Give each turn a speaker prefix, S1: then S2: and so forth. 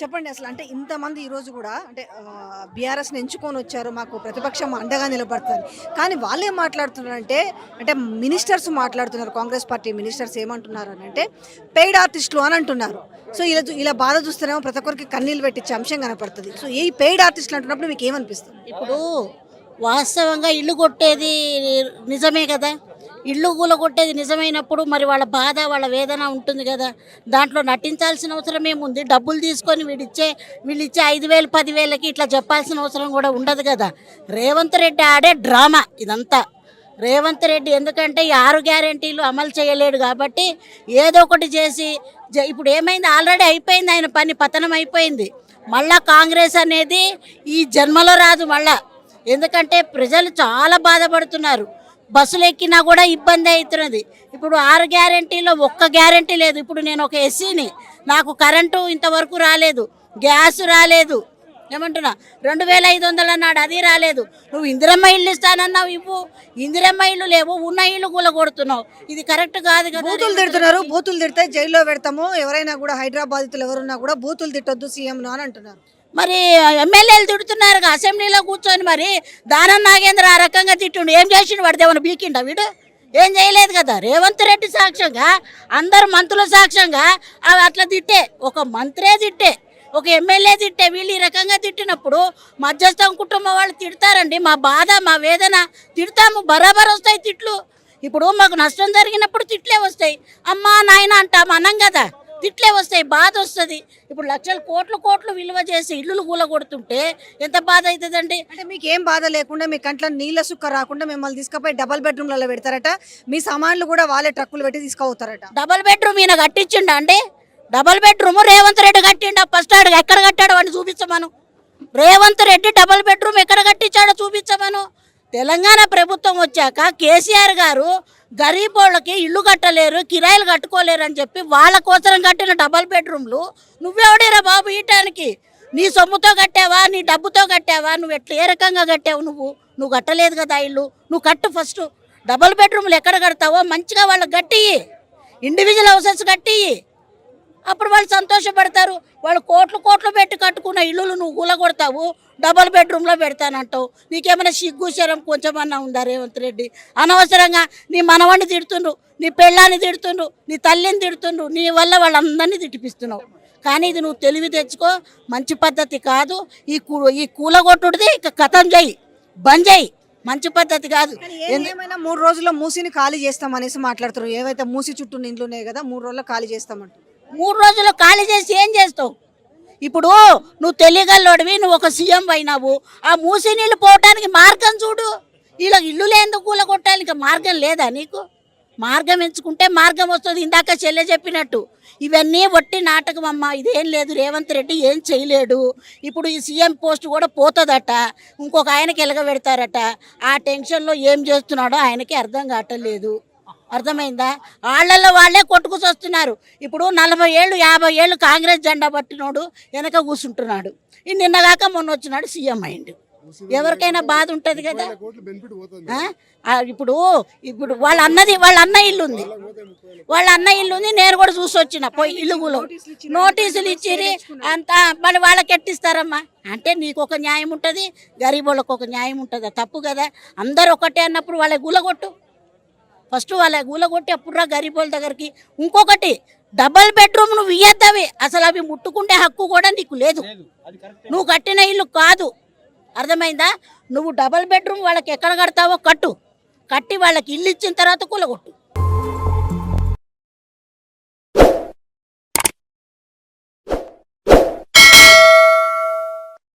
S1: చెప్పండి అసలు అంటే ఇంతమంది ఈరోజు కూడా అంటే బీఆర్ఎస్ని ఎంచుకొని వచ్చారు మాకు ప్రతిపక్షం అండగా నిలబడుతుంది. కానీ వాళ్ళు ఏం మాట్లాడుతున్నారంటే అంటే మినిస్టర్స్ మాట్లాడుతున్నారు కాంగ్రెస్ పార్టీ మినిస్టర్స్ ఏమంటున్నారు అని అంటే పెయిడ్ ఆర్టిస్టులు అని అంటున్నారు. సో ఇలా ఇలా బాధ చూస్తేనేమో ప్రతి ఒక్కరికి కన్నీళ్ళు పెట్టించే అంశం కనపడుతుంది. సో ఈ పెయిడ్ ఆర్టిస్టులు అంటున్నప్పుడు మీకు ఏమనిపిస్తుంది?
S2: ఇప్పుడు వాస్తవంగా ఇల్లు కొట్టేది నిజమే కదా? ఇల్లు కూలగొట్టేది నిజమైనప్పుడు మరి వాళ్ళ బాధ వాళ్ళ వేదన ఉంటుంది కదా. దాంట్లో నటించాల్సిన అవసరం ఏముంది? డబ్బులు తీసుకొని వీడిచ్చే వీళ్ళు ఇచ్చే ఐదు వేలు పదివేలకి ఇట్లా చెప్పాల్సిన అవసరం కూడా ఉండదు కదా. రేవంత్ రెడ్డి ఆడే డ్రామా ఇదంతా. రేవంత్ రెడ్డి ఎందుకంటే ఈ ఆరు గ్యారంటీలు అమలు చేయలేడు కాబట్టి ఏదో ఒకటి చేసి జ- ఇప్పుడు ఏమైంది? ఆల్రెడీ అయిపోయింది ఆయన పని పతనం అయిపోయింది. మళ్ళా కాంగ్రెస్ అనేది ఈ జన్మలో రాదు మళ్ళా. ఎందుకంటే ప్రజలు చాలా బాధపడుతున్నారు. బస్సులు ఎక్కినా కూడా ఇబ్బంది అవుతున్నది. ఇప్పుడు ఆరు గ్యారెంటీలో ఒక్క గ్యారెంటీ లేదు. ఇప్పుడు నేను ఒక ఎస్సీని నాకు కరెంటు ఇంతవరకు రాలేదు. గ్యాస్ రాలేదు. ఏమంటున్నా? రెండు వేల ఐదు వందలు అన్నాడు అది రాలేదు. నువ్వు ఇందిరమ్మ ఇల్లు ఇస్తానన్నావు ఇవ్వు. ఇందిరమ్మ ఇల్లు లేవు ఉన్న ఇల్లు కూల కొడుతున్నావు ఇది కరెక్ట్ కాదు కదా?
S1: బూతులు తిడుతున్నారు. బూతులు తిడితే జైల్లో పెడతాము. ఎవరైనా కూడా హైదరాబాదితులు ఎవరున్నా కూడా బూతులు తిట్టొద్దు సీఎం అని అంటున్నారు.
S2: మరి ఎమ్మెల్యేలు తిడుతున్నారు అసెంబ్లీలో కూర్చొని మరి దానం నాగేంద్ర ఆ రకంగా తిట్టుండు. ఏం చేసిండు వాడితే ఏమైనా బీకిండా వీడు? ఏం చేయలేదు కదా. రేవంత్ రెడ్డి సాక్ష్యంగా అందరు మంత్రుల సాక్ష్యంగా అవి అట్లా తిట్టే. ఒక మంత్రే తిట్టే. ఒక ఎమ్మెల్యే తిట్టే. వీళ్ళు ఈ రకంగా తిట్టినప్పుడు మధ్యస్థం కుటుంబం వాళ్ళు తిడతారండి. మా బాధ మా వేదన తిడతాము. బరాబర్ వస్తాయి తిట్లు. ఇప్పుడు మాకు నష్టం జరిగినప్పుడు తిట్లే వస్తాయి. అమ్మా నాయన అంటాం అనం కదా. తిట్లే వస్తాయి బాధ వస్తుంది. ఇప్పుడు లక్షల కోట్లు కోట్లు విలువ చేసి ఇల్లులు కూలగొడుతుంటే ఎంత బాధ అవుతుందండి
S1: అంటే మీకు ఏం బాధ లేకుండా మీ కంట్లో నీళ్ళ సుక్క రాకుండా మిమ్మల్ని తీసుకుపోయి డబల్ బెడ్రూమ్లలో పెడతారట. మీ సామాన్లు కూడా వాళ్ళే ట్రక్కులు పెట్టి తీసుకుపోతారట.
S2: డబల్ బెడ్రూమ్ ఈయన కట్టించిండా అండి? డబల్ బెడ్రూమ్ రేవంత్ రెడ్డి కట్టిండా? ఫస్ట్ ఆడు ఎక్కడ కట్టాడు వాడిని చూపించమను. రేవంత్ రెడ్డి డబల్ బెడ్రూమ్ ఎక్కడ కట్టించాడో చూపించమను. తెలంగాణ ప్రభుత్వం వచ్చాక కేసీఆర్ గారు గరీబ్ వాళ్ళకి ఇల్లు కట్టలేరు కిరాయిలు కట్టుకోలేరు అని చెప్పి వాళ్ళ కోసం కట్టిన డబల్ బెడ్రూమ్లు నువ్వెవడేరా బాబు ఇయటానికి నీ సొమ్ముతో కట్టావా? నీ డబ్బుతో కట్టావా? నువ్వు ఎట్లా ఏ రకంగా కట్టావు నువ్వు? నువ్వు కట్టలేదు కదా ఇల్లు. నువ్వు కట్టు ఫస్ట్ డబల్ బెడ్రూమ్లు ఎక్కడ కడతావో మంచిగా వాళ్ళకి కట్టియి ఇండివిజువల్ హౌసెస్ కట్టియి అప్పుడు వాళ్ళు సంతోషపడతారు. వాళ్ళు కోట్లు కోట్లు పెట్టి కట్టుకున్న ఇల్లులు నువ్వు కూలగొడతావు. డబల్ బెడ్రూమ్లో పెడతానంటావు. నీకేమైనా సిగ్గు శరం కొంచెమన్నా ఉందా రేవంత్ రెడ్డి? అనవసరంగా నీ మనవాడిని తిడుతుండ్రు నీ పెళ్ళాన్ని తిడుతుండ్రు నీ తల్లిని తిడుతుండ్రు నీ వల్ల వాళ్ళందరినీ తిట్టిపిస్తున్నావు. కానీ ఇది నువ్వు తెలివి తెచ్చుకో మంచి పద్ధతి కాదు. ఈ కూ ఈ కూలగొట్టుడిది ఇక కథం చేయి బంద్ చేయి మంచి పద్ధతి కాదు.
S1: ఏమైనా మూడు రోజుల్లో మూసిని ఖాళీ చేస్తాం అనేసి మాట్లాడుతారు ఏవైతే మూసి చుట్టూ ఇండ్లు ఉన్నాయి కదా మూడు రోజుల్లో ఖాళీ చేస్తామంటారు.
S2: మూడు రోజులు ఖాళీ చేసి ఏం చేస్తావు? ఇప్పుడు నువ్వు తెలియగల్లోడివి నువ్వు ఒక సీఎం అయినావు. ఆ మూసి నీళ్ళు పోవటానికి మార్గం చూడు. ఇలా ఇల్లు ఎందుకు కూల కొట్టడానికి మార్గం లేదా నీకు? మార్గం ఎంచుకుంటే మార్గం వస్తుంది. ఇందాక చెల్లె చెప్పినట్టు. ఇవన్నీ వట్టి నాటకం అమ్మ. ఇదేం లేదు. రేవంత్ రెడ్డి ఏం చేయలేడు. ఇప్పుడు ఈ సీఎం పోస్ట్ కూడా పోతుందట. ఇంకొక ఆయనకి ఎలగబెడతారట. ఆ టెన్షన్లో ఏం చేస్తున్నాడో ఆయనకి అర్థం కావట్లేదు. అర్థమైందా? వాళ్ళల్లో వాళ్ళే కొట్టుకుని వస్తున్నారు ఇప్పుడు నలభై ఏళ్ళు యాభై ఏళ్ళు కాంగ్రెస్ జెండా పట్టినోడు వెనక కూర్చుంటున్నాడు ఈ నిన్నగాక మొన్న వచ్చినాడు సీఎం అయిండు. ఎవరికైనా బాధ ఉంటుంది కదా? ఇప్పుడు ఇప్పుడు వాళ్ళ అన్నది వాళ్ళ అన్న ఇల్లు ఉంది వాళ్ళ అన్న ఇల్లు ఉంది నేను కూడా చూసి వచ్చిన పోయి ఇల్లు కూలో నోటీసులు ఇచ్చిరి అంతా మళ్ళీ వాళ్ళకి ఎట్టిస్తారమ్మా? అంటే నీకు ఒక న్యాయం ఉంటుంది గరీబ్ వాళ్ళకి ఒక న్యాయం ఉంటుంది? తప్పు కదా? అందరు ఒకటే అన్నప్పుడు వాళ్ళ గులగొట్టు. ఫస్ట్ వాళ్ళ గూలగొట్టి అప్పుడురా గరీబ్ వాళ్ళ దగ్గరికి. ఇంకొకటి డబల్ బెడ్రూమ్ నువ్వు ఇయ్యద్దవి. అసలు అవి ముట్టుకుంటే హక్కు కూడా నీకు లేదు. నువ్వు కట్టిన ఇల్లు కాదు. అర్థమైందా? నువ్వు డబల్ బెడ్రూమ్ వాళ్ళకి ఎక్కడ కడతావో కట్టు. కట్టి వాళ్ళకి ఇల్లు ఇచ్చిన తర్వాత కూలగొట్టు.